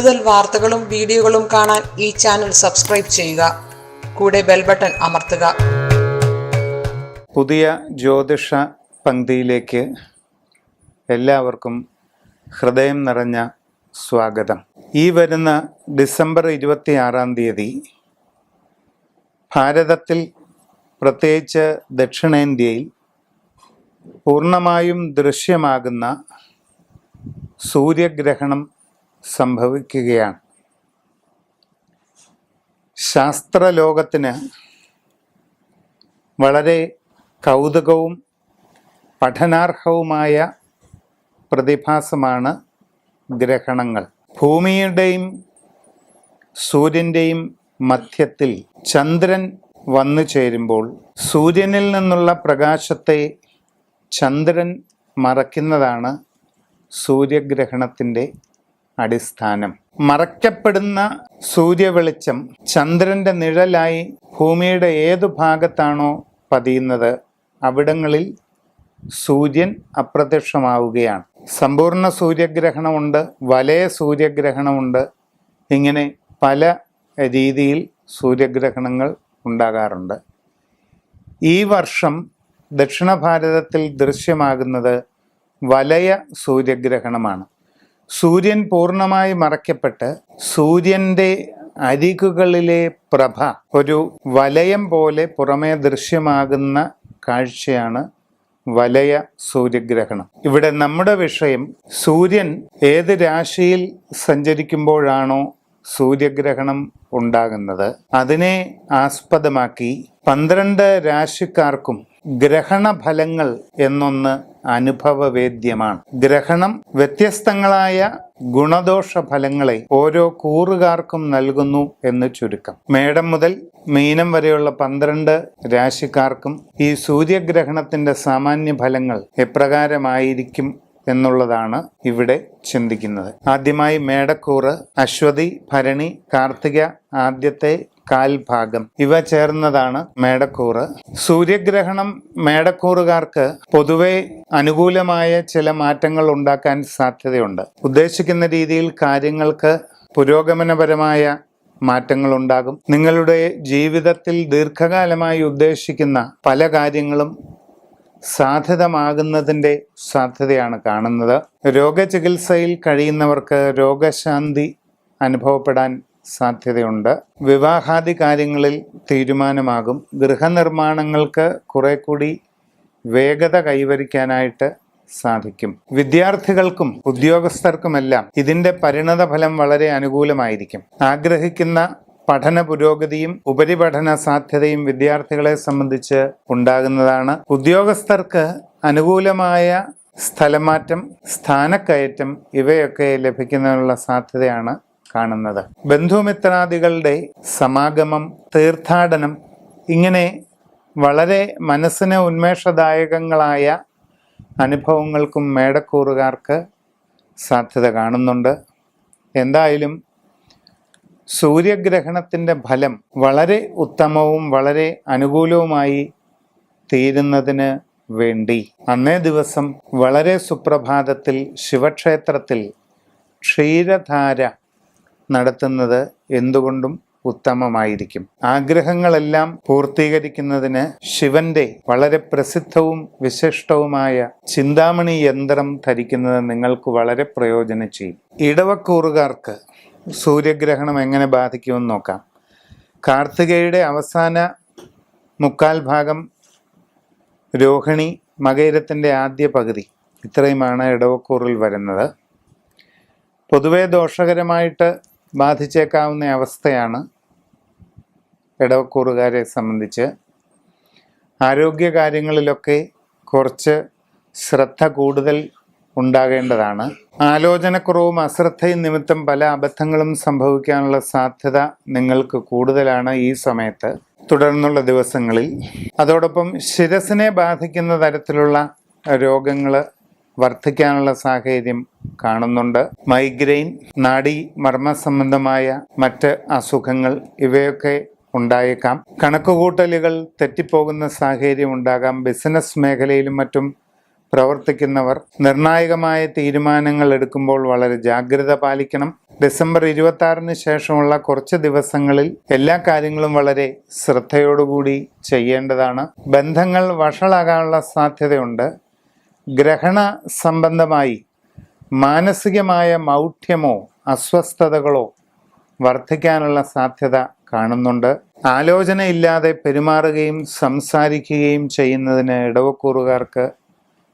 കൂടുതൽ വാർത്തകളും വീഡിയോകളും കാണാൻ ഈ ചാനൽ സബ്സ്ക്രൈബ് ചെയ്യുക. കൂടെ ബെൽ ബട്ടൺ അമർത്തുക. പുതിയ ജ്യോതിഷ പങ്ക്തിയിലേക്ക് എല്ലാവർക്കും ഹൃദയം നിറഞ്ഞ സ്വാഗതം. ഈ വരുന്ന ഡിസംബർ ഇരുപത്തി ആറാം തീയതി ഭാരതത്തിൽ പ്രത്യേകിച്ച് ദക്ഷിണേന്ത്യയിൽ പൂർണമായും ദൃശ്യമാകുന്ന സൂര്യഗ്രഹണം സംഭവിക്കുകയാണ്. ശാസ്ത്രലോകത്തിന് വളരെ കൗതുകവും പഠനാർഹവുമായ പ്രതിഭാസമാണ് ഗ്രഹണങ്ങൾ. ഭൂമിയുടെയും സൂര്യന്റെയും മധ്യത്തിൽ ചന്ദ്രൻ വന്നു ചേരുമ്പോൾ സൂര്യനിൽ നിന്നുള്ള പ്രകാശത്തെ ചന്ദ്രൻ മറയ്ക്കുന്നതാണ് സൂര്യഗ്രഹണത്തിന്റെ അടിസ്ഥാനം. മറയ്ക്കപ്പെടുന്ന സൂര്യവെളിച്ചം ചന്ദ്രന്റെ നിഴലായി ഭൂമിയുടെ ഏതു ഭാഗത്താണോ പതിയുന്നത് അവിടങ്ങളിൽ സൂര്യൻ അപ്രത്യക്ഷമാവുകയാണ്. സമ്പൂർണ സൂര്യഗ്രഹണമുണ്ട് വലയ സൂര്യഗ്രഹണമുണ്ട് ഇങ്ങനെ പല രീതിയിൽ സൂര്യഗ്രഹണങ്ങൾ ഉണ്ടാകാറുണ്ട്. ഈ വർഷം ദക്ഷിണ ഭാരതത്തിൽ ദൃശ്യമാകുന്നത് വലയ സൂര്യഗ്രഹണമാണ്. സൂര്യൻ പൂർണമായി മറയ്ക്കപ്പെട്ട് സൂര്യന്റെ അരികുകളിലെ പ്രഭ ഒരു വലയം പോലെ പുറമേ ദൃശ്യമാകുന്ന കാഴ്ചയാണ് വലയ സൂര്യഗ്രഹണം. ഇവിടെ നമ്മുടെ വിഷയം സൂര്യൻ ഏത് രാശിയിൽ സഞ്ചരിക്കുമ്പോഴാണോ സൂര്യഗ്രഹണം ഉണ്ടാകുന്നത്. അതിനെ ആസ്പദമാക്കി പന്ത്രണ്ട് രാശിക്കാർക്കും ഗ്രഹണ ഫലങ്ങൾ എന്നൊന്ന് അനുഭവവേദ്യമാണ്. ഗ്രഹണം വ്യത്യസ്തങ്ങളായ ഗുണദോഷ ഫലങ്ങളെ ഓരോ കൂറുകാർക്കും നൽകുന്നു എന്ന് ചുരുക്കം. മേടം മുതൽ മീനം വരെയുള്ള പന്ത്രണ്ട് രാശിക്കാർക്കും ഈ സൂര്യഗ്രഹണത്തിന്റെ സാമാന്യ ഫലങ്ങൾ എപ്രകാരമായിരിക്കും എന്നുള്ളതാണ് ഇവിടെ ചിന്തിക്കുന്നത്. ആദ്യമായി മേടക്കൂറ് അശ്വതി ഭരണി കാർത്തിക ആദ്യത്തെ കാൽഭാഗം. ഇവ ചേർന്നതാണ് മേടക്കൂറ്. സൂര്യഗ്രഹണം മേടക്കൂറുകാർക്ക് പൊതുവെ അനുകൂലമായ ചില മാറ്റങ്ങൾ ഉണ്ടാക്കാൻ സാധ്യതയുണ്ട്. ഉദ്ദേശിക്കുന്ന രീതിയിൽ കാര്യങ്ങൾക്ക് പുരോഗമനപരമായ മാറ്റങ്ങൾ ഉണ്ടാകും. നിങ്ങളുടെ ജീവിതത്തിൽ ദീർഘകാലമായി ഉദ്ദേശിക്കുന്ന പല കാര്യങ്ങളും സാധ്യതമാകുന്നതിന്റെ സാധ്യതയാണ് കാണുന്നത്. രോഗചികിത്സയിൽ കഴിയുന്നവർക്ക് രോഗശാന്തി അനുഭവപ്പെടാൻ സാധ്യതയുണ്ട്. വിവാഹാദി കാര്യങ്ങളിൽ തീരുമാനമാകും. ഗൃഹനിർമ്മാണങ്ങൾക്ക് കുറെ കൂടി വേഗത കൈവരിക്കാനായിട്ട് സാധിക്കും. വിദ്യാർത്ഥികൾക്കും ഉദ്യോഗസ്ഥർക്കുമെല്ലാം ഇതിന്റെ പരിണത ഫലം വളരെ അനുകൂലമായിരിക്കും. ആഗ്രഹിക്കുന്ന പഠന പുരോഗതിയും ഉപരിപഠന സാധ്യതയും വിദ്യാർത്ഥികളെ സംബന്ധിച്ച് ഉണ്ടാകുന്നതാണ്. ഉദ്യോഗസ്ഥർക്ക് അനുകൂലമായ സ്ഥലമാറ്റം സ്ഥാനക്കയറ്റം ഇവയൊക്കെ ലഭിക്കുന്നതിനുള്ള സാധ്യതയാണ് കാണുന്നത്. ബന്ധുമിത്രാദികളുടെ സമാഗമം തീർത്ഥാടനം ഇങ്ങനെ വളരെ മനസ്സിന് ഉന്മേഷദായകങ്ങളായ അനുഭവങ്ങൾക്കും മേടക്കൂറുകാർക്ക് സാധ്യത കാണുന്നുണ്ട്. എന്തായാലും സൂര്യഗ്രഹണത്തിന്റെ ഫലം വളരെ ഉത്തമവും വളരെ അനുകൂലവുമായി തീരുന്നതിന് വേണ്ടി. അന്നേ ദിവസം വളരെ സുപ്രഭാതത്തിൽ ശിവക്ഷേത്രത്തിൽ ക്ഷീരധാര നടത്തുന്നത് എന്തുകൊണ്ടും ഉത്തമമായിരിക്കും. ആഗ്രഹങ്ങളെല്ലാം പൂർത്തീകരിക്കുന്നതിന് ശിവന്റെ വളരെ പ്രസിദ്ധവും വിശിഷ്ടവുമായ ചിന്താമണി യന്ത്രം ധരിക്കുന്നത് നിങ്ങൾക്ക് വളരെ പ്രയോജനം ചെയ്യും ഇടവക്കൂറുകാർക്ക് സൂര്യഗ്രഹണം എങ്ങനെ ബാധിക്കുമെന്ന് നോക്കാം. കാർത്തികയുടെ അവസാന മുക്കാൽ ഭാഗം രോഹിണി മകയിരത്തിന്റെ ആദ്യ പകുതി. ഇത്രയുമാണ് ഇടവക്കൂറിൽ വരുന്നത്. പൊതുവേ ദോഷകരമായിട്ട് ബാധിച്ചേക്കാവുന്ന അവസ്ഥയാണ് ഇടവക്കൂറുകാരെ സംബന്ധിച്ച്. ആരോഗ്യ കാര്യങ്ങളിലൊക്കെ കുറച്ച് ശ്രദ്ധ കൂടുതൽ ഉണ്ടാകേണ്ടതാണ്. ആലോചനക്കുറവും അശ്രദ്ധയും നിമിത്തം പല അബദ്ധങ്ങളും സംഭവിക്കാനുള്ള സാധ്യത നിങ്ങൾക്ക് കൂടുതലാണ് ഈ സമയത്ത് തുടർന്നുള്ള ദിവസങ്ങളിൽ. അതോടൊപ്പം ശിരസിനെ ബാധിക്കുന്ന തരത്തിലുള്ള രോഗങ്ങൾ വർദ്ധിക്കാനുള്ള സാഹചര്യം കാണുന്നുണ്ട്. മൈഗ്രെയിൻ നാഡി മർമ്മ സംബന്ധമായ മറ്റ് അസുഖങ്ങൾ ഇവയൊക്കെ ഉണ്ടായേക്കാം. കണക്കുകൂട്ടലുകൾ തെറ്റിപ്പോകുന്ന സാഹചര്യം ഉണ്ടാകാം. ബിസിനസ് മേഖലയിലും മറ്റും പ്രവർത്തിക്കുന്നവർ നിർണായകമായ തീരുമാനങ്ങൾ എടുക്കുമ്പോൾ വളരെ ജാഗ്രത പാലിക്കണം. ഡിസംബർ ഇരുപത്തി ആറിന് ശേഷമുള്ള കുറച്ച് ദിവസങ്ങളിൽ എല്ലാ കാര്യങ്ങളും വളരെ ശ്രദ്ധയോടുകൂടി ചെയ്യേണ്ടതാണ്. ബന്ധങ്ങൾ വഷളാകാനുള്ള സാധ്യതയുണ്ട്. ഗ്രഹണ സംബന്ധമായി മാനസികമായ മൗഢ്യമോ അസ്വസ്ഥതകളോ വർദ്ധിക്കാനുള്ള സാധ്യത കാണുന്നുണ്ട്. ആലോചനയില്ലാതെ പെരുമാറുകയും സംസാരിക്കുകയും ചെയ്യുന്നതിന് ഇടവക്കൂറുകാർക്ക്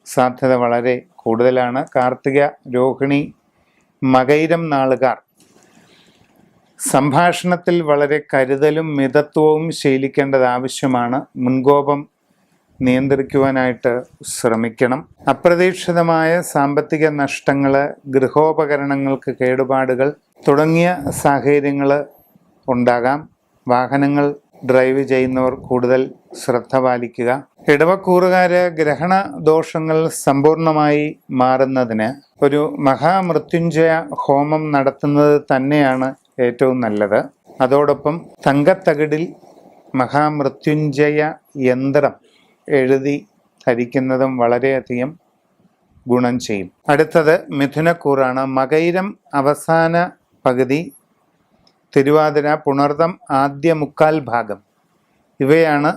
സാധ്യത വളരെ കൂടുതലാണ്. കാർത്തിക രോഹിണി മകൈരം നാളുകാർ. സംഭാഷണത്തിൽ വളരെ കരുതലും മിതത്വവും ശീലിക്കേണ്ടത് ആവശ്യമാണ്. മുൻകോപം നിയന്ത്രിക്കുവാനായിട്ട് ശ്രമിക്കണം. അപ്രതീക്ഷിതമായ സാമ്പത്തിക നഷ്ടങ്ങൾ ഗൃഹോപകരണങ്ങൾക്ക് കേടുപാടുകൾ തുടങ്ങിയ സാഹചര്യങ്ങൾ ഉണ്ടാകാം. വാഹനങ്ങൾ ഡ്രൈവ് ചെയ്യുന്നവർ കൂടുതൽ ശ്രദ്ധ പാലിക്കുക. ഇടവക്കൂറുകാര് ഗ്രഹണ ദോഷങ്ങൾ സമ്പൂർണമായി മാറുന്നതിന് ഒരു മഹാമൃത്യുഞ്ജയ ഹോമം നടത്തുന്നത് തന്നെയാണ് ഏറ്റവും നല്ലത്. അതോടൊപ്പം തങ്കത്തകിടിൽ മഹാമൃത്യുഞ്ജയ യന്ത്രം എഴുതി ധരിക്കുന്നതും വളരെയധികം ഗുണം ചെയ്യും. അടുത്തത് മിഥുനക്കൂറാണ്. മകൈരം അവസാന പകുതി തിരുവാതിര പുണർതം ആദ്യ മുക്കാൽ ഭാഗം. ഇവയാണ്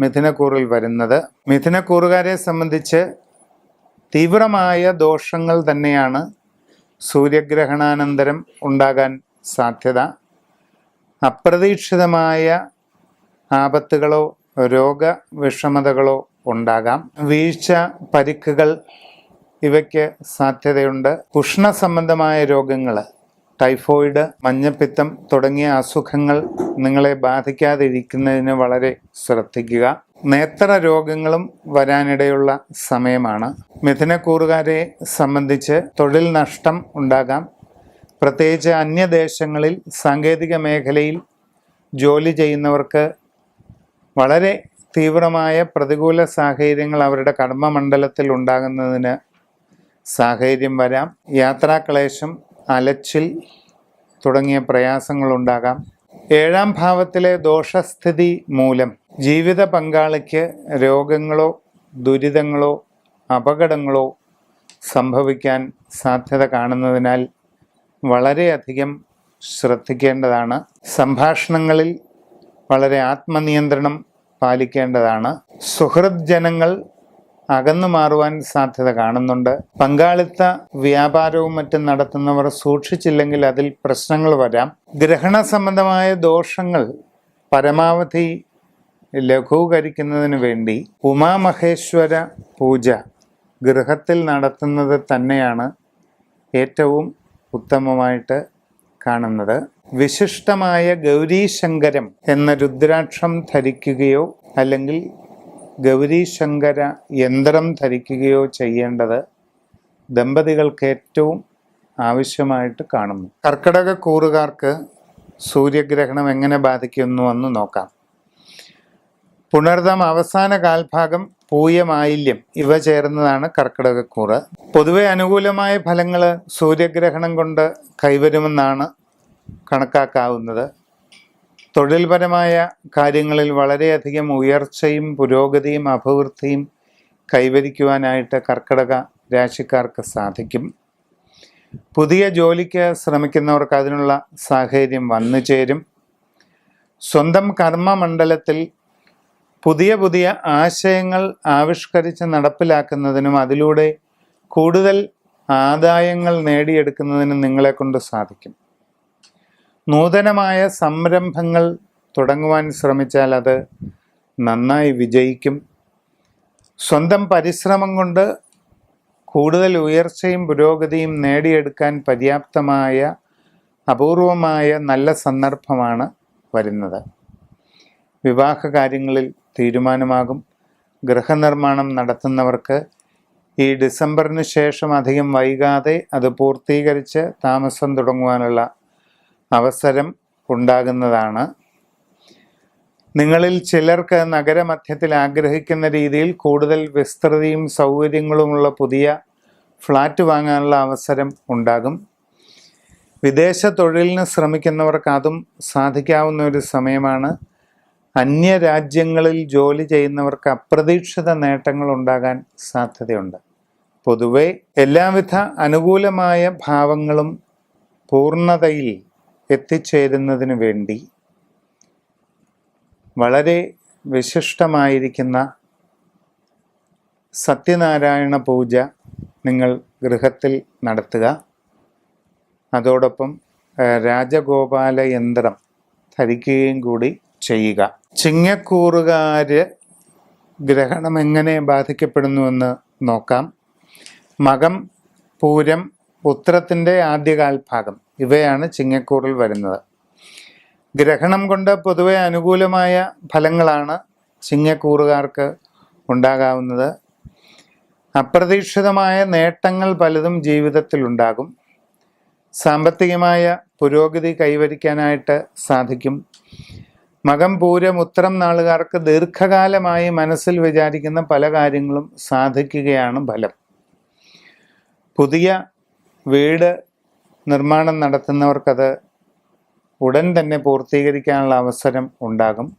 മിഥുനക്കൂറിൽ വരുന്നത്. മിഥുനക്കൂറുകാരെ സംബന്ധിച്ച് തീവ്രമായ ദോഷങ്ങൾ തന്നെയാണ് സൂര്യഗ്രഹണാനന്തരം ഉണ്ടാകാൻ സാധ്യത. അപ്രതീക്ഷിതമായ ആപത്തുകളോ രോഗവിഷമതകളോ ഉണ്ടാകാം. വീഴ്ച പരിക്കുകൾ ഇവയ്ക്ക് സാധ്യതയുണ്ട്. ഉഷ്ണ സംബന്ധമായ രോഗങ്ങൾ ടൈഫോയിഡ് മഞ്ഞപ്പിത്തം തുടങ്ങിയ അസുഖങ്ങൾ നിങ്ങളെ ബാധിക്കാതിരിക്കുന്നതിന് വളരെ ശ്രദ്ധിക്കുക. നേത്ര രോഗങ്ങളും വരാനിടയുള്ള സമയമാണ്. മിഥുനക്കൂറുകാരെ സംബന്ധിച്ച് തൊഴിൽ നഷ്ടം ഉണ്ടാകാം. പ്രത്യേകിച്ച് അന്യദേശങ്ങളിൽ സാങ്കേതിക മേഖലയിൽ ജോലി ചെയ്യുന്നവർക്ക് വളരെ തീവ്രമായ പ്രതികൂല സാഹചര്യങ്ങൾ അവരുടെ കർമ്മമണ്ഡലത്തിൽ ഉണ്ടാകുന്നതിന് സാഹചര്യം വരാം. യാത്രാക്ലേശം അലച്ചിൽ തുടങ്ങിയ പ്രയാസങ്ങളുണ്ടാകാം. ഏഴാം ഭാവത്തിലെ ദോഷസ്ഥിതി മൂലം ജീവിത പങ്കാളിക്ക് രോഗങ്ങളോ ദുരിതങ്ങളോ അപകടങ്ങളോ സംഭവിക്കാൻ സാധ്യത കാണുന്നതിനാൽ വളരെയധികം ശ്രദ്ധിക്കേണ്ടതാണ്. സംഭാഷണങ്ങളിൽ വളരെ ആത്മനിയന്ത്രണം പാലിക്കേണ്ടതാണ്. സുഹൃത് ജനങ്ങൾ അകന്നു മാറുവാൻ സാധ്യത കാണുന്നുണ്ട്. പങ്കാളിത്ത വ്യാപാരവും മറ്റും നടത്തുന്നവർ സൂക്ഷിച്ചില്ലെങ്കിൽ അതിൽ പ്രശ്നങ്ങൾ വരാം. ഗ്രഹണ സംബന്ധമായ ദോഷങ്ങൾ പരമാവധി ലഘൂകരിക്കുന്നതിന് വേണ്ടി ഉമാമഹേശ്വര പൂജ ഗൃഹത്തിൽ നടത്തുന്നത് തന്നെയാണ് ഏറ്റവും ഉത്തമമായിട്ട് കാണുന്നത്. വിശിഷ്ടമായ ഗൗരീശങ്കരം എന്ന രുദ്രാക്ഷം ധരിക്കുകയോ അല്ലെങ്കിൽ ഗൗരീശങ്കര യന്ത്രം ധരിക്കുകയോ ചെയ്യേണ്ടത് ദമ്പതികൾക്ക് ഏറ്റവും ആവശ്യമായിട്ട് കാണുന്നു. കർക്കിടക കൂറുകാർക്ക് സൂര്യഗ്രഹണം എങ്ങനെ ബാധിക്കുന്നുവെന്ന് നോക്കാം. പുണർദം അവസാന കാൽഭാഗം പൂയമായില്യം ഇവ ചേർന്നതാണ് കർക്കിടകക്കൂറ് പൊതുവെ അനുകൂലമായ ഫലങ്ങൾ സൂര്യഗ്രഹണം കൊണ്ട് കൈവരുമെന്നാണ് കണക്കാക്കാവുന്നത്. തൊഴിൽപരമായ കാര്യങ്ങളിൽ വളരെയധികം ഉയർച്ചയും പുരോഗതിയും അഭിവൃദ്ധിയും കൈവരിക്കുവാനായിട്ട് കർക്കിടക രാശിക്കാർക്ക് സാധിക്കും. പുതിയ ജോലിക്ക് ശ്രമിക്കുന്നവർക്ക് അതിനുള്ള സാഹചര്യം വന്നു ചേരും. സ്വന്തം കർമ്മമണ്ഡലത്തിൽ പുതിയ പുതിയ ആശയങ്ങൾ ആവിഷ്കരിച്ച് നടപ്പിലാക്കുന്നതിനും അതിലൂടെ കൂടുതൽ ആദായങ്ങൾ നേടിയെടുക്കുന്നതിനും നിങ്ങളെക്കൊണ്ട് സാധിക്കും. നൂതനമായ സംരംഭങ്ങൾ തുടങ്ങുവാൻ ശ്രമിച്ചാൽ അത് നന്നായി വിജയിക്കും. സ്വന്തം പരിശ്രമം കൊണ്ട് കൂടുതൽ ഉയർച്ചയും പുരോഗതിയും നേടിയെടുക്കാൻ പര്യാപ്തമായ അപൂർവമായ നല്ല സന്ദർഭമാണ് വരുന്നത്. വിവാഹ കാര്യങ്ങളിൽ തീരുമാനമാകും. ഗൃഹനിർമ്മാണം നടത്തുന്നവർക്ക് ഈ ഡിസംബറിന് ശേഷം അധികം വൈകാതെ അത് പൂർത്തീകരിച്ച് താമസം തുടങ്ങുവാനുള്ള അവസരം ഉണ്ടാകുന്നതാണ്. നിങ്ങളിൽ ചിലർക്ക് നഗരമധ്യത്തിൽ ആഗ്രഹിക്കുന്ന രീതിയിൽ കൂടുതൽ വിസ്തൃതിയും സൗകര്യങ്ങളുമുള്ള പുതിയ ഫ്ലാറ്റ് വാങ്ങാനുള്ള അവസരം ഉണ്ടാകും. വിദേശ തൊഴിലിന് ശ്രമിക്കുന്നവർക്ക് അതും സാധിക്കാവുന്ന ഒരു സമയമാണ്. അന്യരാജ്യങ്ങളിൽ ജോലി ചെയ്യുന്നവർക്ക് അപ്രതീക്ഷിത നേട്ടങ്ങൾ ഉണ്ടാകാൻ സാധ്യതയുണ്ട്. പൊതുവെ എല്ലാവിധ അനുകൂലമായ ഭാവങ്ങളും പൂർണതയിൽ എത്തിച്ചേരുന്നതിന് വേണ്ടി വളരെ വിശിഷ്ടമായിരിക്കുന്ന സത്യനാരായണ പൂജ നിങ്ങൾ ഗൃഹത്തിൽ നടത്തുക. അതോടൊപ്പം രാജഗോപാല യന്ത്രം ധരിക്കുകയും കൂടി ചെയ്യുക. ചിങ്ങക്കൂറുകാര് ഗ്രഹണം എങ്ങനെ ബാധിക്കപ്പെടുന്നുവെന്ന് നോക്കാം. മകം പൂരം ഉത്രത്തിന്റെ ആദ്യകാൽഭാഗം. ഇവയാണ് ചിങ്ങക്കൂറിൽ വരുന്നത്. ഗ്രഹണം കൊണ്ട് പൊതുവെ അനുകൂലമായ ഫലങ്ങളാണ് ചിങ്ങക്കൂറുകാർക്ക് ഉണ്ടാകാവുന്നത്. അപ്രതീക്ഷിതമായ നേട്ടങ്ങൾ പലതും ജീവിതത്തിൽ ഉണ്ടാകും. സാമ്പത്തികമായ പുരോഗതി കൈവരിക്കാനായിട്ട് സാധിക്കും. മകം പൂരം ഉത്തരം നാളുകാർക്ക് ദീർഘകാലമായി മനസ്സിൽ വിചാരിക്കുന്ന പല കാര്യങ്ങളും സാധിക്കുകയാണ് ഫലം. പുതിയ വീട് നിർമ്മാണം നടത്തുന്നവർക്കത് ഉടൻ തന്നെ പൂർത്തീകരിക്കാനുള്ള അവസരം ഉണ്ടാകും.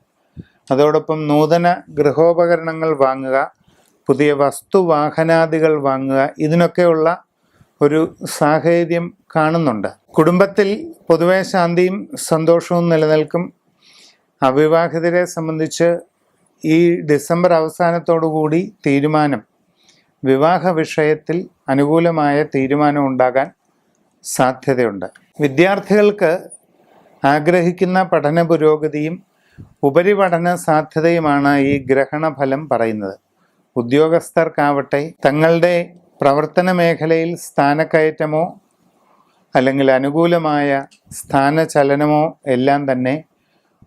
അതോടൊപ്പം നൂതന ഗൃഹോപകരണങ്ങൾ വാങ്ങുക പുതിയ വസ്തു വസ്തുവാഹനാദികൾ വാങ്ങുക ഇതിനൊക്കെയുള്ള ഒരു സാഹചര്യം കാണുന്നുണ്ട്. കുടുംബത്തിൽ പൊതുവെ ശാന്തിയും സന്തോഷവും നിലനിൽക്കും. അവിവാഹിതരെ സംബന്ധിച്ച് ഈ ഡിസംബർ അവസാനത്തോടുകൂടി തീരുമാനം വിവാഹ വിഷയത്തിൽ അനുകൂലമായ തീരുമാനം ഉണ്ടാകാൻ സാധ്യതയുണ്ട്. വിദ്യാർത്ഥികൾക്ക് ആഗ്രഹിക്കുന്ന പഠന പുരോഗതിയും ഉപരിപഠന സാധ്യതയുമാണ് ഈ ഗ്രഹണഫലം പറയുന്നത്. ഉദ്യോഗസ്ഥർക്കാവട്ടെ തങ്ങളുടെ പ്രവർത്തന മേഖലയിൽ സ്ഥാനക്കയറ്റമോ അല്ലെങ്കിൽ അനുകൂലമായ സ്ഥാനചലനമോ എല്ലാം തന്നെ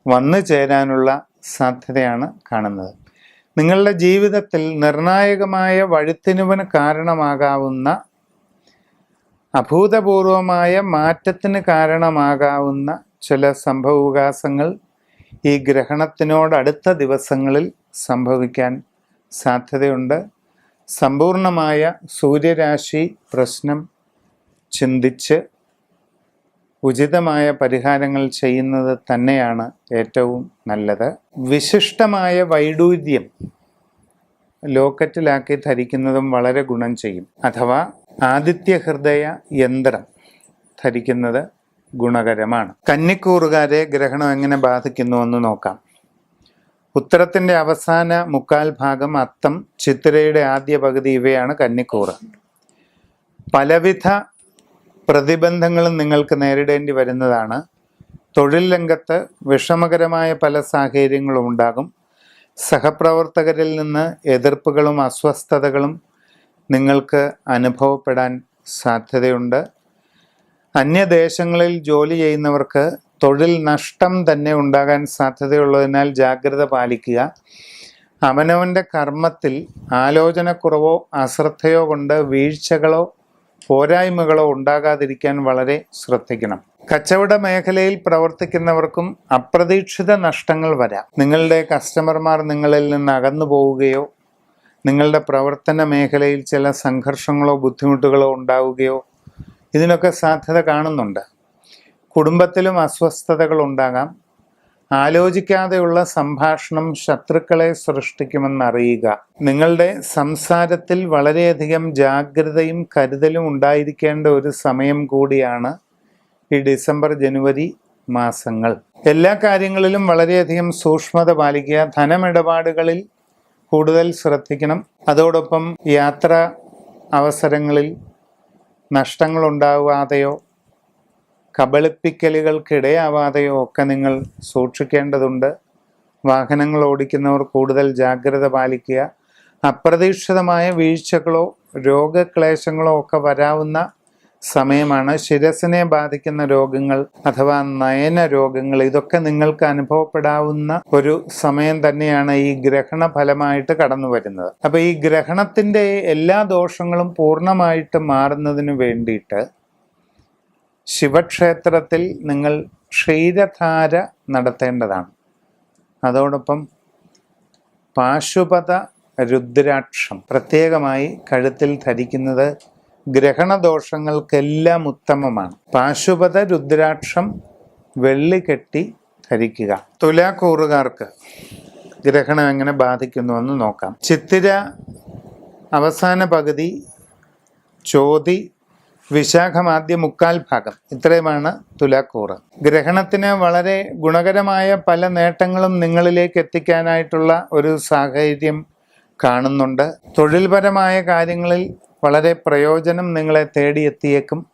വന്നു ചേരാനുള്ള സാധ്യതയാണ് കാണുന്നത്. നിങ്ങളുടെ ജീവിതത്തിൽ നിർണായകമായ വഴുത്തിനുവിന് കാരണമാകാവുന്ന അഭൂതപൂർവമായ മാറ്റത്തിന് കാരണമാകാവുന്ന ചില സംഭവവികാസങ്ങൾ ഈ ഗ്രഹണത്തിനോടടുത്ത ദിവസങ്ങളിൽ സംഭവിക്കാൻ സാധ്യതയുണ്ട്. സമ്പൂർണമായ സൂര്യരാശി പ്രശ്നം ചിന്തിച്ച് ഉചിതമായ പരിഹാരങ്ങൾ ചെയ്യുന്നത് തന്നെയാണ് ഏറ്റവും നല്ലത്. വിശിഷ്ടമായ വൈഡൂര്യം ലോക്കറ്റിലാക്കി ധരിക്കുന്നതും വളരെ ഗുണം ചെയ്യും. അഥവാ ആദിത്യ ഹൃദയ യന്ത്രം ധരിക്കുന്നത് ഗുണകരമാണ്. കന്നിക്കൂറുകാരെ ഗ്രഹണം എങ്ങനെ ബാധിക്കുന്നു എന്ന് നോക്കാം. ഉത്തരത്തിന്റെ അവസാന മുക്കാൽ ഭാഗം അത്തം ചിത്തിരയുടെ ആദ്യ പകുതി ഇവയാണ് കന്നിക്കൂറ്. പലവിധ പ്രതിബന്ധങ്ങളും നിങ്ങൾക്ക് നേരിടേണ്ടി വരുന്നതാണ്. തൊഴിൽ രംഗത്ത് വിഷമകരമായ പല സാഹചര്യങ്ങളും ഉണ്ടാകും. സഹപ്രവർത്തകരിൽ നിന്ന് എതിർപ്പുകളും അസ്വസ്ഥതകളും നിങ്ങൾക്ക് അനുഭവപ്പെടാൻ സാധ്യതയുണ്ട്. അന്യദേശങ്ങളിൽ ജോലി ചെയ്യുന്നവർക്ക് തൊഴിൽ നഷ്ടം തന്നെ ഉണ്ടാകാൻ സാധ്യതയുള്ളതിനാൽ ജാഗ്രത പാലിക്കുക. അവനവന്റെ കർമ്മത്തിൽ ആലോചനക്കുറവോ അശ്രദ്ധയോ കൊണ്ട് വീഴ്ചകളോ പോരായ്മകളോ ഉണ്ടാകാതിരിക്കാൻ വളരെ ശ്രദ്ധിക്കണം. കച്ചവട മേഖലയിൽ പ്രവർത്തിക്കുന്നവർക്കും അപ്രതീക്ഷിത നഷ്ടങ്ങൾ വരാം. നിങ്ങളുടെ കസ്റ്റമർമാർ നിങ്ങളിൽ നിന്ന് അകന്നു പോവുകയോ നിങ്ങളുടെ പ്രവർത്തന മേഖലയിൽ ചില സംഘർഷങ്ങളോ ബുദ്ധിമുട്ടുകളോ ഉണ്ടാവുകയോ ഇതിനൊക്കെ സാധ്യത കാണുന്നുണ്ട്. കുടുംബത്തിലും അസ്വസ്ഥതകൾ ഉണ്ടാകാം. ആലോചിക്കാതെയുള്ള സംഭാഷണം ശത്രുക്കളെ സൃഷ്ടിക്കുമെന്ന് അറിയുക നിങ്ങളുടെ സംസാരത്തിൽ വളരെയധികം ജാഗ്രതയും കരുതലും ഉണ്ടായിരിക്കേണ്ട ഒരു സമയം കൂടിയാണ് ഈ ഡിസംബർ ജനുവരി മാസങ്ങൾ. എല്ലാ കാര്യങ്ങളിലും വളരെയധികം സൂക്ഷ്മത പാലിക്കുക. ധനമിടപാടുകളിൽ കൂടുതൽ ശ്രദ്ധിക്കണം. അതോടൊപ്പം യാത്ര അവസരങ്ങളിൽ നഷ്ടങ്ങൾ ഉണ്ടാവാതെയോ കബളിപ്പിക്കലുകൾക്കിടയാവാതെയോ ഒക്കെ നിങ്ങൾ സൂക്ഷിക്കേണ്ടതുണ്ട്. വാഹനങ്ങൾ ഓടിക്കുന്നവർ കൂടുതൽ ജാഗ്രത പാലിക്കുക. അപ്രതീക്ഷിതമായ വീഴ്ചകളോ രോഗക്ലേശങ്ങളോ ഒക്കെ വരാവുന്ന സമയമാണ് ശിരസിനെ ബാധിക്കുന്ന രോഗങ്ങൾ അഥവാ നയന രോഗങ്ങൾ. ഇതൊക്കെ നിങ്ങൾക്ക് അനുഭവപ്പെടാവുന്ന ഒരു സമയം തന്നെയാണ് ഈ ഗ്രഹണ ഫലമായിട്ട് കടന്നു വരുന്നത്. അപ്പൊ ഈ ഗ്രഹണത്തിന്റെ എല്ലാ ദോഷങ്ങളും പൂർണമായിട്ട് മാറുന്നതിന് വേണ്ടിയിട്ട് ശിവക്ഷേത്രത്തിൽ നിങ്ങൾ ക്ഷീരധാര നടത്തേണ്ടതാണ്. അതോടൊപ്പം പാശുപത രുദ്രാക്ഷം പ്രത്യേകമായി കഴുത്തിൽ ധരിക്കുന്നത് ഗ്രഹണദോഷങ്ങൾക്കെല്ലാം ഉത്തമമാണ്. പാശുപത രുദ്രാക്ഷം വെള്ളി കെട്ടി ധരിക്കുക. തുലാക്കൂറുകാർക്ക് ഗ്രഹണം എങ്ങനെ ബാധിക്കുന്നുവെന്ന് നോക്കാം. ചിത്തിര അവസാന പകുതി ചോതി വിശാഖമാദ്യ മുക്കാൽ ഭാഗം. ഇത്രയുമാണ് തുലാക്കൂറ്. ഗ്രഹണത്തിന് വളരെ ഗുണകരമായ പല നേട്ടങ്ങളും നിങ്ങളിലേക്ക് എത്തിക്കാനായിട്ടുള്ള ഒരു സാഹചര്യം കാണുന്നുണ്ട്. തൊഴിൽപരമായ കാര്യങ്ങളിൽ വളരെ പ്രയോജനം നിങ്ങളെ തേടിയെത്തിയേക്കും.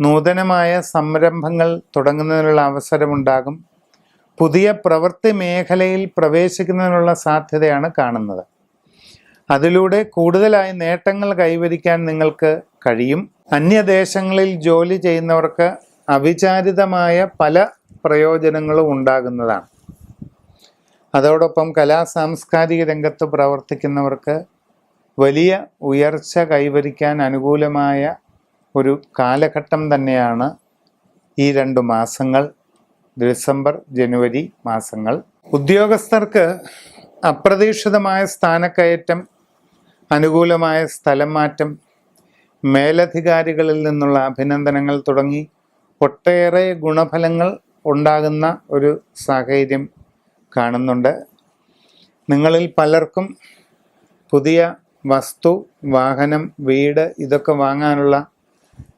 നൂതനമായ സംരംഭങ്ങൾ തുടങ്ങുന്നതിനുള്ള അവസരമുണ്ടാകും. പുതിയ പ്രവൃത്തി മേഖലയിൽ പ്രവേശിക്കുന്നതിനുള്ള സാധ്യതയാണ് കാണുന്നത്. അതിലൂടെ കൂടുതലായി നേട്ടങ്ങൾ കൈവരിക്കാൻ നിങ്ങൾക്ക് കഴിയും. അന്യദേശങ്ങളിൽ ജോലി ചെയ്യുന്നവർക്ക് അവിചാരിതമായ പല പ്രയോജനങ്ങളും ഉണ്ടാകുന്നതാണ്. അതോടൊപ്പം കലാ സാംസ്കാരിക രംഗത്ത് പ്രവർത്തിക്കുന്നവർക്ക് വലിയ ഉയർച്ച കൈവരിക്കാൻ അനുകൂലമായ ഒരു കാലഘട്ടം തന്നെയാണ് ഈ രണ്ട് മാസങ്ങൾ ഡിസംബർ ജനുവരി മാസങ്ങൾ. ഉദ്യോഗസ്ഥർക്ക് അപ്രതീക്ഷിതമായ സ്ഥാനക്കയറ്റം അനുകൂലമായ സ്ഥലം മാറ്റം മേലധികാരികളിൽ നിന്നുള്ള അഭിനന്ദനങ്ങൾ തുടങ്ങി ഒട്ടേറെ ഗുണഫലങ്ങൾ ഉണ്ടാകുന്ന ഒരു സാഹചര്യം കാണുന്നുണ്ട്. നിങ്ങളിൽ പലർക്കും പുതിയ വസ്തു വാഹനം വീട് ഇതൊക്കെ വാങ്ങാനുള്ള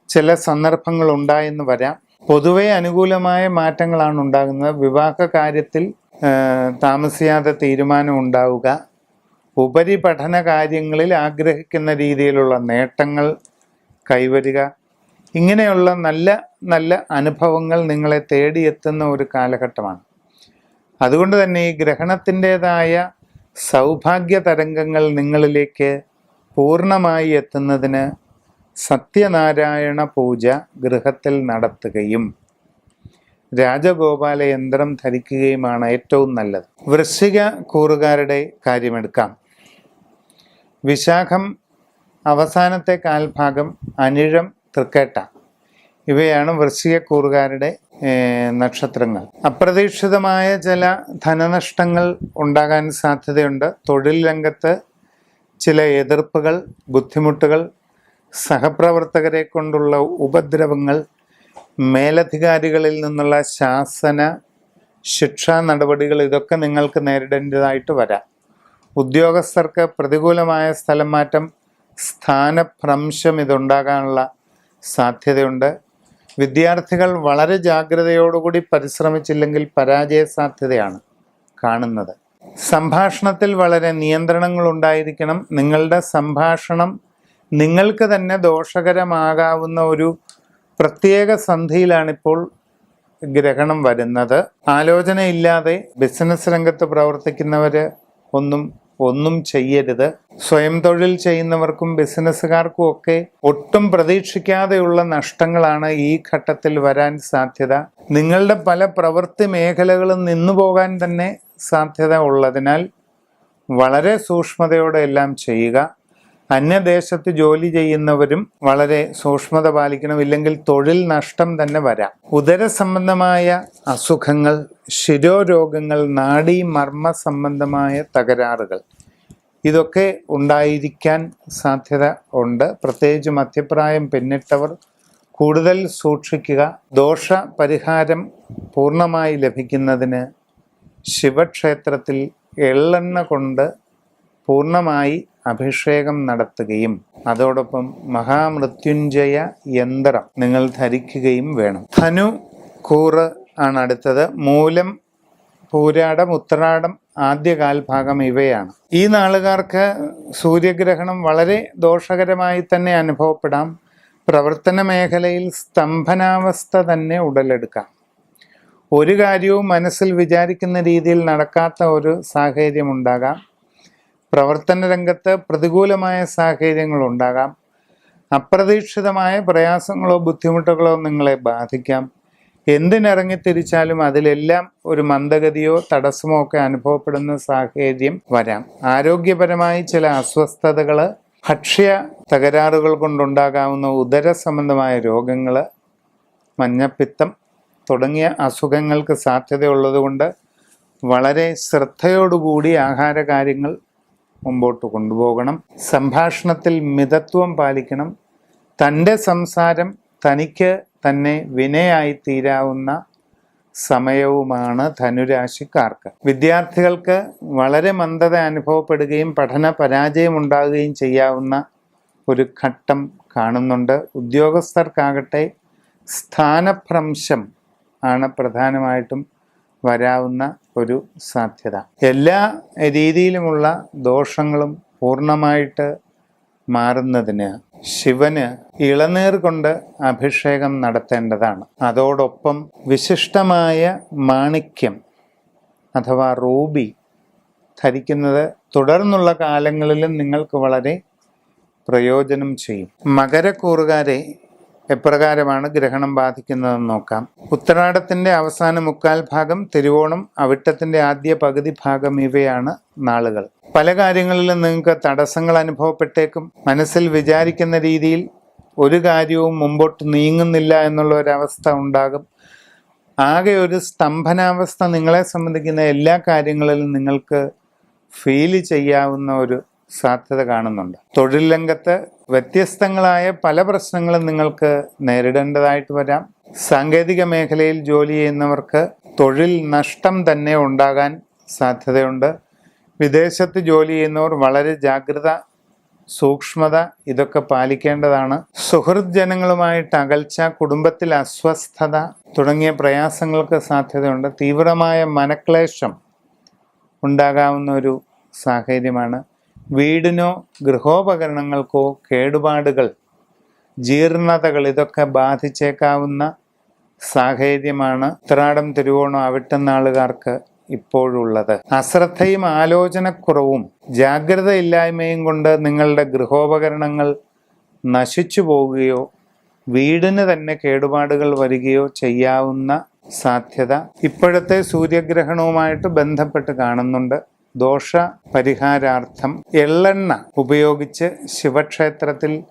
ചില സന്ദർഭങ്ങൾ ഉണ്ടായെന്ന് വരാം. പൊതുവെ അനുകൂലമായ മാറ്റങ്ങളാണ് ഉണ്ടാകുന്നത്. വിവാഹ കാര്യത്തിൽ താമസിയാതെ തീരുമാനം ഉണ്ടാവുക. ഉപരിപഠന കാര്യങ്ങളിൽ ആഗ്രഹിക്കുന്ന രീതിയിലുള്ള നേട്ടങ്ങൾ കൈവരിക. ഇങ്ങനെയുള്ള നല്ല നല്ല അനുഭവങ്ങൾ നിങ്ങളെ തേടിയെത്തുന്ന ഒരു കാലഘട്ടമാണ്. അതുകൊണ്ട് തന്നെ ഈ ഗ്രഹണത്തിന്റെതായ സൗഭാഗ്യ തരംഗങ്ങൾ നിങ്ങളിലേക്ക് പൂർണമായി എത്തുന്നതിന് സത്യനാരായണ പൂജ ഗൃഹത്തിൽ നടത്തുകയും രാജഗോപാല യന്ത്രം ധരിക്കുകയുമാണ് ഏറ്റവും നല്ലത്. വൃശ്ചിക കൂറുകാരുടെ കാര്യമെടുക്കാം. വിശാഖം അവസാനത്തെ കാൽഭാഗം അനിഴം തൃക്കേട്ട. ഇവയാണ് വൃശ്ചിക കൂറുകാരുടെ നക്ഷത്രങ്ങൾ. അപ്രതീക്ഷിതമായ ചില ധനനഷ്ടങ്ങൾ ഉണ്ടാകാൻ സാധ്യതയുണ്ട്. തൊഴിൽ രംഗത്ത് ചില എതിർപ്പുകൾ ബുദ്ധിമുട്ടുകൾ സഹപ്രവർത്തകരെ കൊണ്ടുള്ള ഉപദ്രവങ്ങൾ മേലധികാരികളിൽ നിന്നുള്ള ശാസന ശിക്ഷാ നടപടികൾ ഇതൊക്കെ നിങ്ങൾക്ക് നേരിടേണ്ടതായിട്ട് വരാം. ഉദ്യോഗസ്ഥർക്ക് പ്രതികൂലമായ സ്ഥലം മാറ്റം സ്ഥാനഭ്രംശം ഇതുണ്ടാകാനുള്ള സാധ്യതയുണ്ട്. വിദ്യാർത്ഥികൾ വളരെ ജാഗ്രതയോടുകൂടി പരിശ്രമിച്ചില്ലെങ്കിൽ പരാജയ സാധ്യതയാണ് കാണുന്നത്. സംഭാഷണത്തിൽ വളരെ നിയന്ത്രണങ്ങൾ ഉണ്ടായിരിക്കണം. നിങ്ങളുടെ സംഭാഷണം നിങ്ങൾക്ക് തന്നെ ദോഷകരമാകാവുന്ന ഒരു പ്രത്യേക സന്ധിയിലാണിപ്പോൾ ഗ്രഹണം വരുന്നത്. ആലോചനയില്ലാതെ ബിസിനസ് രംഗത്ത് പ്രവർത്തിക്കുന്നവർ ഒന്നും ഒന്നും ചെയ്യരുത്. സ്വയം തൊഴിൽ ചെയ്യുന്നവർക്കും ബിസിനസ്സുകാർക്കും ഒക്കെ ഒട്ടും പ്രതീക്ഷിക്കാതെയുള്ള നഷ്ടങ്ങളാണ് ഈ ഘട്ടത്തിൽ വരാൻ സാധ്യത. നിങ്ങളുടെ പല പ്രവൃത്തി മേഖലകളും നിന്നു പോകാൻ തന്നെ സാധ്യത ഉള്ളതിനാൽ വളരെ സൂക്ഷ്മതയോടെ എല്ലാം ചെയ്യുക. അന്യദേശത്ത് ജോലി ചെയ്യുന്നവരും വളരെ സൂക്ഷ്മത പാലിക്കണം. ഇല്ലെങ്കിൽ തൊഴിൽ നഷ്ടം തന്നെ വരാം. ഉദര സംബന്ധമായ അസുഖങ്ങൾ ശിരോരോഗങ്ങൾ നാഡീ മർമ്മ സംബന്ധമായ തകരാറുകൾ ഇതൊക്കെ ഉണ്ടായിരിക്കാൻ സാധ്യത ഉണ്ട്. പ്രത്യേകിച്ച് മധ്യപ്രായം പിന്നിട്ടവർ കൂടുതൽ സൂക്ഷിക്കുക. ദോഷ പരിഹാരം പൂർണമായി ലഭിക്കുന്നതിന് ശിവക്ഷേത്രത്തിൽ എള്ളെണ്ണ കൊണ്ട് പൂർണമായി അഭിഷേകം നടത്തുകയും അതോടൊപ്പം മഹാമൃത്യുഞ്ജയ യന്ത്രം നിങ്ങൾ ധരിക്കുകയും വേണം. ധനു കൂറ് ആണ് അടുത്തത്. മൂലം പൂരാടം ഉത്രാടം ആദ്യ കാൽഭാഗം ഇവയാണ്. ഈ നാളുകാർക്ക് സൂര്യഗ്രഹണം വളരെ ദോഷകരമായി തന്നെ അനുഭവപ്പെടാം. പ്രവർത്തന മേഖലയിൽ സ്തംഭനാവസ്ഥ തന്നെ ഉടലെടുക്കാം. ഒരു കാര്യവും മനസ്സിൽ വിചാരിക്കുന്ന രീതിയിൽ നടക്കാത്ത ഒരു സാഹചര്യം ഉണ്ടാകാം പ്രവർത്തന രംഗത്ത് പ്രതികൂലമായ സാഹചര്യങ്ങൾ ഉണ്ടാകാം അപ്രതീക്ഷിതമായ പ്രയാസങ്ങളോ ബുദ്ധിമുട്ടുകളോ നിങ്ങളെ ബാധിക്കാം. എന്തിനിറങ്ങി തിരിച്ചാലും അതിലെല്ലാം ഒരു മന്ദഗതിയോ തടസ്സമോ ഒക്കെ അനുഭവപ്പെടുന്ന സാഹചര്യം വരാം. ആരോഗ്യപരമായി ചില അസ്വസ്ഥതകൾ ഭക്ഷ്യ തകരാറുകൾ കൊണ്ടുണ്ടാകാവുന്ന ഉദര സംബന്ധമായ രോഗങ്ങൾ മഞ്ഞപ്പിത്തം തുടങ്ങിയ അസുഖങ്ങൾക്ക് സാധ്യതയുള്ളതുകൊണ്ട് വളരെ ശ്രദ്ധയോടുകൂടി ആഹാര കാര്യങ്ങൾ മുമ്പോട്ട് കൊണ്ടുപോകണം. സംഭാഷണത്തിൽ മിതത്വം പാലിക്കണം. തന്റെ സംസാരം തനിക്ക് തന്നെ വിനയായി തീരാവുന്ന സമയവുമാണ് ധനുരാശിക്കാർക്ക്. വിദ്യാർത്ഥികൾക്ക് വളരെ മന്ദത അനുഭവപ്പെടുകയും പഠന പരാജയമുണ്ടാകുകയും ചെയ്യാവുന്ന ഒരു ഘട്ടം കാണുന്നുണ്ട്. ഉദ്യോഗസ്ഥർക്കാകട്ടെ സ്ഥാനഭ്രംശം ആണ് പ്രധാനമായിട്ടും വരാവുന്ന ഒരു സാധ്യത. എല്ലാ രീതിയിലുമുള്ള ദോഷങ്ങളും പൂർണമായിട്ട് മാറുന്നതിന് ശിവന് ഇളനീർ കൊണ്ട് അഭിഷേകം നടത്തേണ്ടതാണ്. അതോടൊപ്പം വിശിഷ്ടമായ മാണിക്യം അഥവാ റൂബി ധരിക്കുന്നത് തുടർന്നുള്ള കാലങ്ങളിലും നിങ്ങൾക്ക് വളരെ പ്രയോജനം ചെയ്യും. മകരക്കൂറുകാരെ എപ്രകാരമാണ് ഗ്രഹണം ബാധിക്കുന്നതെന്ന് നോക്കാം. ഉത്തരാടത്തിന്റെ അവസാന മുക്കാൽ ഭാഗം തിരുവോണം അവിട്ടത്തിന്റെ ആദ്യ പകുതി ഭാഗം ഇവയാണ് നാളുകൾ. പല കാര്യങ്ങളിലും നിങ്ങൾക്ക് തടസ്സങ്ങൾ അനുഭവപ്പെട്ടേക്കും. മനസ്സിൽ വിചാരിക്കുന്ന രീതിയിൽ ഒരു കാര്യവും മുമ്പോട്ട് നീങ്ങുന്നില്ല എന്നുള്ള ഒരവസ്ഥ ഉണ്ടാകും. ആകെ ഒരു സ്തംഭനാവസ്ഥ നിങ്ങളെ സംബന്ധിക്കുന്ന എല്ലാ കാര്യങ്ങളിലും നിങ്ങൾക്ക് ഫീൽ ചെയ്യാവുന്ന ഒരു സാധ്യത കാണുന്നുണ്ട്. തൊഴിൽ രംഗത്ത് വ്യത്യസ്തങ്ങളായ പല പ്രശ്നങ്ങളും നിങ്ങൾക്ക് നേരിടേണ്ടതായിട്ട് വരാം. സാങ്കേതിക മേഖലയിൽ ജോലി ചെയ്യുന്നവർക്ക് തൊഴിൽ നഷ്ടം തന്നെ ഉണ്ടാകാൻ സാധ്യതയുണ്ട്. വിദേശത്ത് ജോലി ചെയ്യുന്നവർ വളരെ ജാഗ്രത സൂക്ഷ്മത ഇതൊക്കെ പാലിക്കേണ്ടതാണ്. സുഹൃത് ജനങ്ങളുമായിട്ട് അകൽച്ച കുടുംബത്തിൽ അസ്വസ്ഥത തുടങ്ങിയ പ്രയാസങ്ങൾക്ക് സാധ്യതയുണ്ട്. തീവ്രമായ മനക്ലേശം ഉണ്ടാകാവുന്ന ഒരു സാഹചര്യമാണ് വീടിനോ ഗൃഹോപകരണങ്ങൾക്കോ കേടുപാടുകൾ ജീർണതകൾ ഇതൊക്കെ ബാധിച്ചേക്കാവുന്ന സാഹചര്യമാണ് ഉത്രാടം തിരുവോണം അവിട്ടുന്നാളുകാർക്ക് ഇപ്പോഴുള്ളത്. അശ്രദ്ധയും ആലോചനക്കുറവും ജാഗ്രതയില്ലായ്മയും കൊണ്ട് നിങ്ങളുടെ ഗൃഹോപകരണങ്ങൾ നശിച്ചു പോവുകയോ വീടിന് തന്നെ കേടുപാടുകൾ വരികയോ ചെയ്യാവുന്ന സാധ്യത ഇപ്പോഴത്തെ സൂര്യഗ്രഹണവുമായിട്ട് ബന്ധപ്പെട്ട് കാണുന്നുണ്ട്. ദോഷ പരിഹാരാർത്ഥം എള്ളെണ്ണ ഉപയോഗിച്ച് ശിവക്ഷേത്രത്തിൽ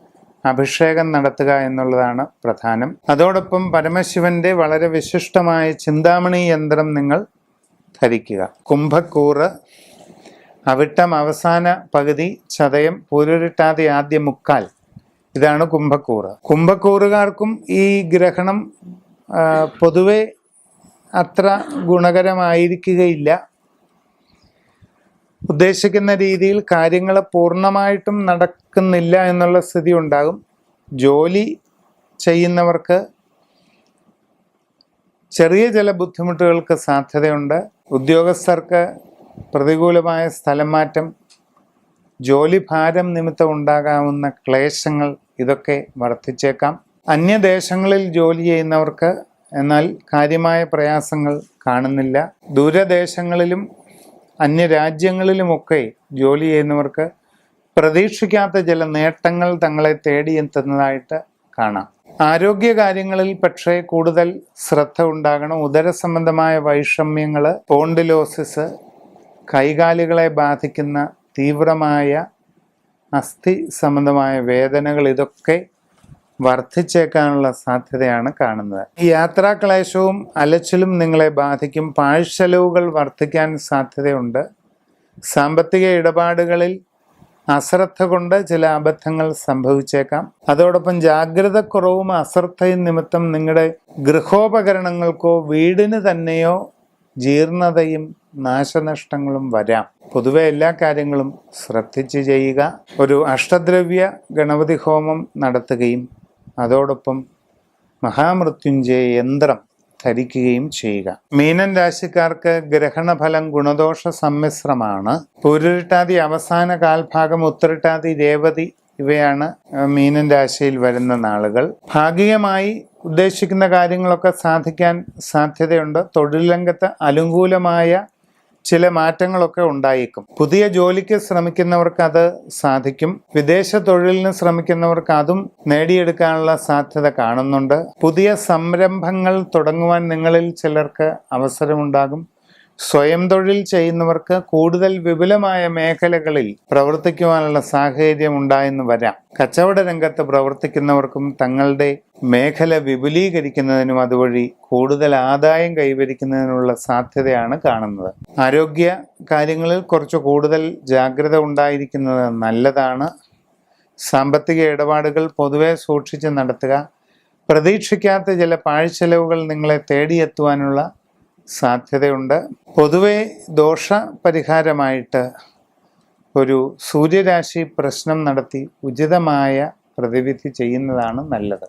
അഭിഷേകം നടത്തുക എന്നുള്ളതാണ് പ്രധാനം. അതോടൊപ്പം പരമശിവന്റെ വളരെ വിശിഷ്ടമായ ചിന്താമണി യന്ത്രം നിങ്ങൾ ധരിക്കുക. കുംഭക്കൂറ് അവിട്ടം അവസാന പകുതി ചതയം പൂരിട്ടാതെ ആദ്യ മുക്കാൽ ഇതാണ് കുംഭക്കൂറ്. കുംഭക്കൂറുകാർക്കും ഈ ഗ്രഹണം പൊതുവെ അത്ര ഗുണകരമായിരിക്കുകയില്ല. ഉദ്ദേശിക്കുന്ന രീതിയിൽ കാര്യങ്ങൾ പൂർണമായിട്ടും നടക്കുന്നില്ല എന്നുള്ള സ്ഥിതി ഉണ്ടാകും. ജോലി ചെയ്യുന്നവർക്ക് ചെറിയ ചില ബുദ്ധിമുട്ടുകൾക്ക് സാധ്യതയുണ്ട്. ഉദ്യോഗസ്ഥർക്ക് പ്രതികൂലമായ സ്ഥലം മാറ്റം ജോലി ഭാരം നിമിത്തം ഉണ്ടാകാവുന്ന ക്ലേശങ്ങൾ ഇതൊക്കെ വർദ്ധിച്ചേക്കാം. അന്യദേശങ്ങളിൽ ജോലി ചെയ്യുന്നവർക്ക് എന്നാൽ കാര്യമായ പ്രയാസങ്ങൾ കാണുന്നില്ല. ദൂരദേശങ്ങളിലും അന്യരാജ്യങ്ങളിലുമൊക്കെ ജോലി ചെയ്യുന്നവർക്ക് പ്രതീക്ഷിക്കാത്ത ചില നേട്ടങ്ങൾ തങ്ങളെ തേടിയെത്തുന്നതായിട്ട് കാണാം. ആരോഗ്യ കാര്യങ്ങളിൽ പക്ഷേ കൂടുതൽ ശ്രദ്ധ ഉണ്ടാകണം. ഉദര സംബന്ധമായ വൈഷമ്യങ്ങൾ പോണ്ടിലോസിസ് കൈകാലുകളെ ബാധിക്കുന്ന തീവ്രമായ അസ്ഥി സംബന്ധമായ വേദനകൾ ഇതൊക്കെ വർദ്ധിച്ചേക്കാനുള്ള സാധ്യതയാണ് കാണുന്നത്. ഈ യാത്രാക്ലേശവും അലച്ചിലും നിങ്ങളെ ബാധിക്കും. പാഴ്ചെലവുകൾ വർദ്ധിക്കാൻ സാധ്യതയുണ്ട്. സാമ്പത്തിക ഇടപാടുകളിൽ അശ്രദ്ധ കൊണ്ട് ചില അബദ്ധങ്ങൾ സംഭവിച്ചേക്കാം. അതോടൊപ്പം ജാഗ്രതക്കുറവും അശ്രദ്ധയും നിമിത്തം നിങ്ങളുടെ ഗൃഹോപകരണങ്ങൾക്കോ വീടിന് തന്നെയോ ജീർണതയും നാശനഷ്ടങ്ങളും വരാം. പൊതുവെ എല്ലാ കാര്യങ്ങളും ശ്രദ്ധിച്ച് ചെയ്യുക. ഒരു അഷ്ടദ്രവ്യ ഗണപതി ഹോമം നടത്തുകയും അതോടൊപ്പം മഹാമൃത്യുഞ്ജയ യന്ത്രം ധരിക്കുകയും ചെയ്യുക. മീനൻ രാശിക്കാർക്ക് ഗ്രഹണഫലം ഗുണദോഷ സമ്മിശ്രമാണ് പൂരിട്ടാതി അവസാന കാൽഭാഗം ഉത്തരട്ടാതി രേവതി ഇവയാണ് മീനൻ രാശിയിൽ വരുന്ന നാളുകൾ. ഭാഗികമായി ഉദ്ദേശിക്കുന്ന കാര്യങ്ങളൊക്കെ സാധിക്കാൻ സാധ്യതയുണ്ട്. തൊഴിൽ രംഗത്ത് അനുകൂലമായ ചില മാറ്റങ്ങളൊക്കെ ഉണ്ടായേക്കും. പുതിയ ജോലിക്ക് ശ്രമിക്കുന്നവർക്ക് അത് സാധിക്കും. വിദേശ തൊഴിലിന് ശ്രമിക്കുന്നവർക്ക് അതും നേടിയെടുക്കാനുള്ള സാധ്യത കാണുന്നുണ്ട്. പുതിയ സംരംഭങ്ങൾ തുടങ്ങുവാൻ നിങ്ങളിൽ ചിലർക്ക് അവസരമുണ്ടാകും. സ്വയം തൊഴിൽ ചെയ്യുന്നവർക്ക് കൂടുതൽ വിപുലമായ മേഖലകളിൽ പ്രവർത്തിക്കുവാനുള്ള സാഹചര്യം ഉണ്ടായെന്ന് വരാം. കച്ചവട രംഗത്ത് പ്രവർത്തിക്കുന്നവർക്കും തങ്ങളുടെ മേഖല വിപുലീകരിക്കുന്നതിനും അതുവഴി കൂടുതൽ ആദായം കൈവരിക്കുന്നതിനുള്ള സാധ്യതയാണ് കാണുന്നത്. ആരോഗ്യ കാര്യങ്ങളിൽ കുറച്ച് കൂടുതൽ ജാഗ്രത ഉണ്ടായിരിക്കുന്നത് നല്ലതാണ്. സാമ്പത്തിക ഇടപാടുകൾ പൊതുവെ സൂക്ഷിച്ച് നടത്തുക. പ്രതീക്ഷിക്കാത്ത ചില പാഴ്ചെലവുകൾ നിങ്ങളെ തേടിയെത്തുവാനുള്ള സാധ്യതയുണ്ട്. പൊതുവെ ദോഷ പരിഹാരമായിട്ട് ഒരു സൂര്യരാശി പ്രശ്നം നടത്തി ഉചിതമായ പ്രതിവിധി ചെയ്യുന്നതാണ് നല്ലത്.